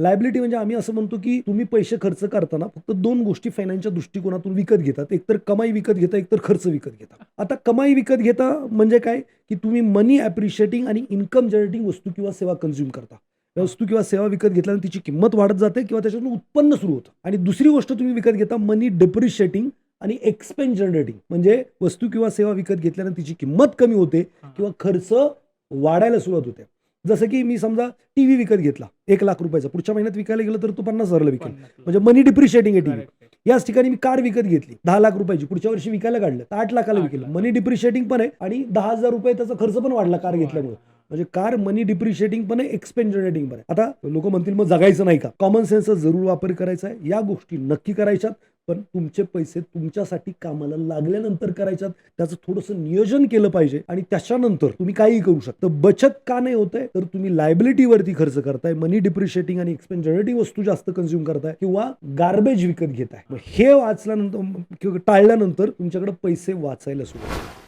Liability म्हणजे आम्ही असं म्हणतो की तुम्ही पैसे खर्च करताना फक्त दोन गोष्टी फायनान्सच्या दृष्टिकोनातून विकत घेतात. एकतर कमाई विकत घेता एकतर खर्च विकत घेता. आता कमाई विकत घेता म्हणजे काय? की तुम्ही मनी ॲप्रिशिएटिंग आणि इन्कम जनरेटिंग वस्तू किंवा सेवा कन्झ्युम करता. वस्तू किंवा सेवा विकत घेतल्यानंतर तिची किंमत वाढत जाते किंवा त्याच्यातून उत्पन्न सुरू होतं. आणि दुसरी गोष्ट तुम्ही विकत घेता मनी डेप्रिशिएटिंग आणि एक्सपेन्स जनरेटिंग म्हणजे वस्तू किंवा सेवा विकत घेतल्यानंतर तिची किंमत कमी होते किंवा खर्च वाढायला सुरुवात होते. जसं की मी समजा टी व्ही विकत घेतला एक लाख रुपयाचा. पुढच्या महिन्यात विकायला गेलं तर तो पन्नास हजारला विकेल. म्हणजे मनी डिप्रिशिएटिंग आहे टीव्ही याच ठिकाणी मी कार विकत घेतली दहा लाख रुपयाची. पुढच्या वर्षी विकायला काढलं तर आठ लाखाला विकेल. मनी डिप्रिशिएटिंग पण आहे आणि दहा हजार रुपये त्याचा खर्च पण वाढला कार घेतल्यामुळे. म्हणजे कार मनी डिप्रिशिएटिंग पण आहे एक्सपेन्स जनरेटिंग पण आहे. आता लोक म्हणतील मग जगायचं नाही का? कॉमन सेन्सचा जरूर वापर करायचा आहे. या गोष्टी नक्की करायच्यात. पण तुमचे पैसे तुमच्यासाठी कामाला लागल्यानंतर करायच्यात. त्याचं थोडंसं नियोजन केलं पाहिजे आणि त्याच्यानंतर तुम्ही काहीही करू शकता. बचत का नाही होत आहे तर तुम्ही लायबिलिटीवरती खर्च करताय मनी डिप्रिशिएटिंग आणि एक्सपेन्स जनरेटिव्ह वस्तू जास्त कन्झ्युम करताय किंवा गार्बेज विकत घेताय. मग हे वाचल्यानंतर किंवा टाळल्यानंतर तुमच्याकडे पैसे वाचायला सुरू